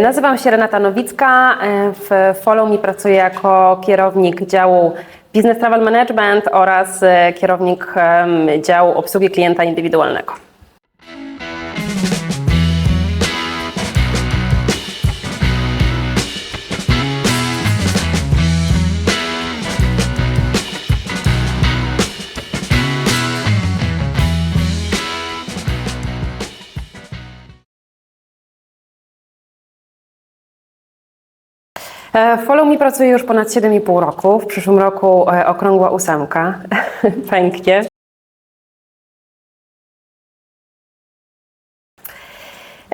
Nazywam się Renata Nowicka. e, W Follow Me pracuję jako kierownik działu Business Travel Management oraz e, kierownik działu obsługi klienta indywidualnego. Follow Me pracuję już ponad 7,5 roku. W przyszłym roku e, okrągła ósemka. Pęknie.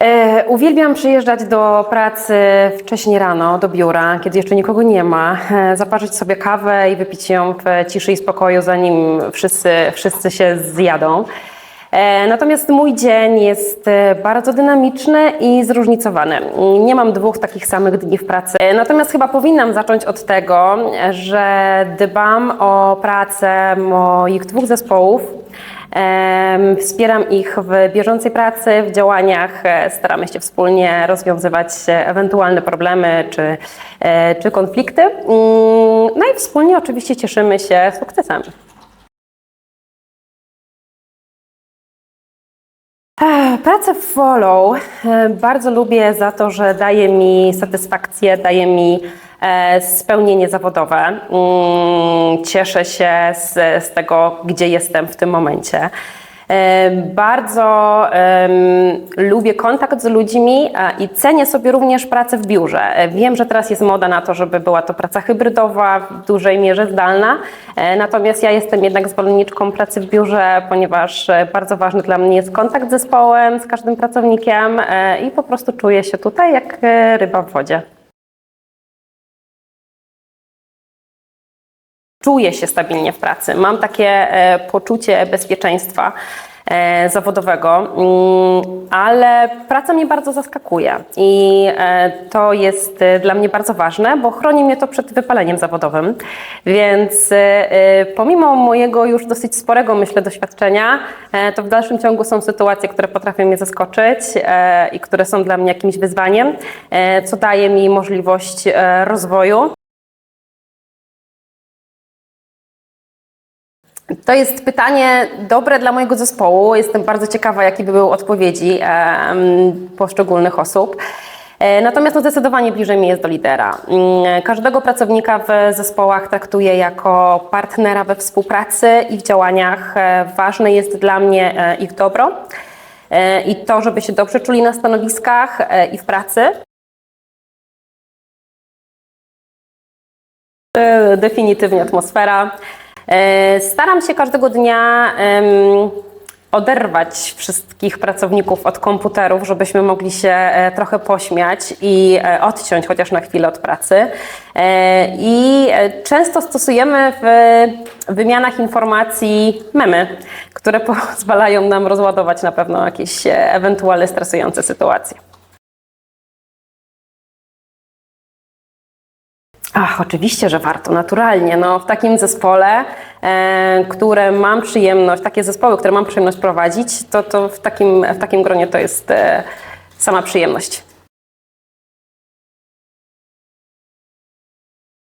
E, Uwielbiam przyjeżdżać do pracy wcześnie rano, do biura, kiedy jeszcze nikogo nie ma, e, zaparzyć sobie kawę i wypić ją w ciszy i spokoju, zanim wszyscy, wszyscy się zjadą. E, Natomiast mój dzień jest e, bardzo dynamiczny i zróżnicowany. Nie mam dwóch takich samych dni w pracy. E, Natomiast chyba powinnam zacząć od tego, że dbam o pracę moich dwóch zespołów. Wspieram ich w bieżącej pracy, w działaniach. Staramy się wspólnie rozwiązywać ewentualne problemy czy, czy konflikty. Mm, No i wspólnie oczywiście cieszymy się sukcesami. Pracę Follow bardzo lubię za to, że daje mi satysfakcję, daje mi e, spełnienie zawodowe. Mm, Cieszę się z, z tego, gdzie jestem w tym momencie. E, Bardzo lubię kontakt z ludźmi i cenię sobie również pracę w biurze. E, Wiem, że teraz jest moda na to, żeby była to praca hybrydowa, w dużej mierze zdalna. E, Natomiast ja jestem jednak zwolenniczką pracy w biurze, ponieważ bardzo ważny dla mnie jest kontakt z zespołem, z każdym pracownikiem i po prostu czuję się tutaj jak ryba w wodzie. Czuję się stabilnie w pracy. Mam takie e, poczucie bezpieczeństwa e, zawodowego, mm, ale praca mnie bardzo zaskakuje i e, to jest dla mnie bardzo ważne, bo chroni mnie to przed wypaleniem zawodowym. Więc pomimo mojego już dosyć sporego, myślę, doświadczenia, to w dalszym ciągu są sytuacje, które potrafią mnie zaskoczyć i które są dla mnie jakimś wyzwaniem, co daje mi możliwość rozwoju. To jest pytanie dobre dla mojego zespołu. Jestem bardzo ciekawa, jakie by były odpowiedzi poszczególnych osób. E, Natomiast no, zdecydowanie bliżej mi jest do lidera. Mm, Każdego pracownika w zespołach traktuję jako partnera we współpracy i w działaniach. E, Ważne jest dla mnie e, ich dobro i to, żeby się dobrze czuli na stanowiskach i w pracy. Definitywnie atmosfera. E, Staram się każdego dnia oderwać wszystkich pracowników od komputerów, żebyśmy mogli się e, trochę pośmiać i e, odciąć chociaż na chwilę od pracy. I często stosujemy w wymianach informacji memy, które pozwalają nam rozładować na pewno jakieś ewentualne stresujące sytuacje. Ach, oczywiście, że warto, naturalnie. No, w takim zespole, e, które mam przyjemność, takie zespoły, które mam przyjemność prowadzić, to, to w, takim, w takim gronie to jest e, sama przyjemność.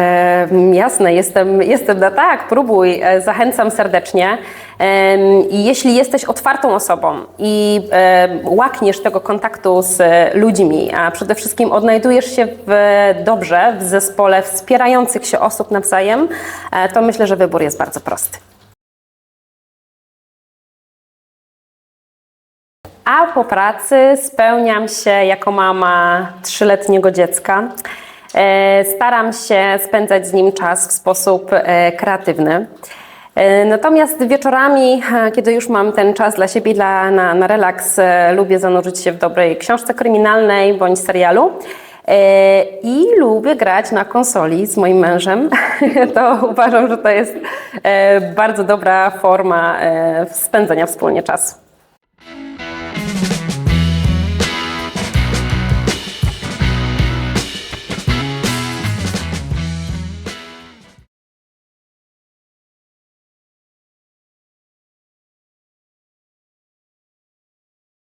E, Jasne, jestem, jestem na tak, próbuj, e, zachęcam serdecznie. I jeśli jesteś otwartą osobą i e, łakniesz tego kontaktu z e, ludźmi, a przede wszystkim odnajdujesz się w, dobrze w zespole wspierających się osób nawzajem, e, to myślę, że wybór jest bardzo prosty. A po pracy spełniam się jako mama trzyletniego dziecka. E, Staram się spędzać z nim czas w sposób e, kreatywny. E, Natomiast wieczorami, kiedy już mam ten czas dla siebie, dla, na, na relaks, lubię zanurzyć się w dobrej książce kryminalnej bądź serialu. I lubię grać na konsoli z moim mężem. To uważam, że to jest bardzo dobra forma spędzenia wspólnie czasu.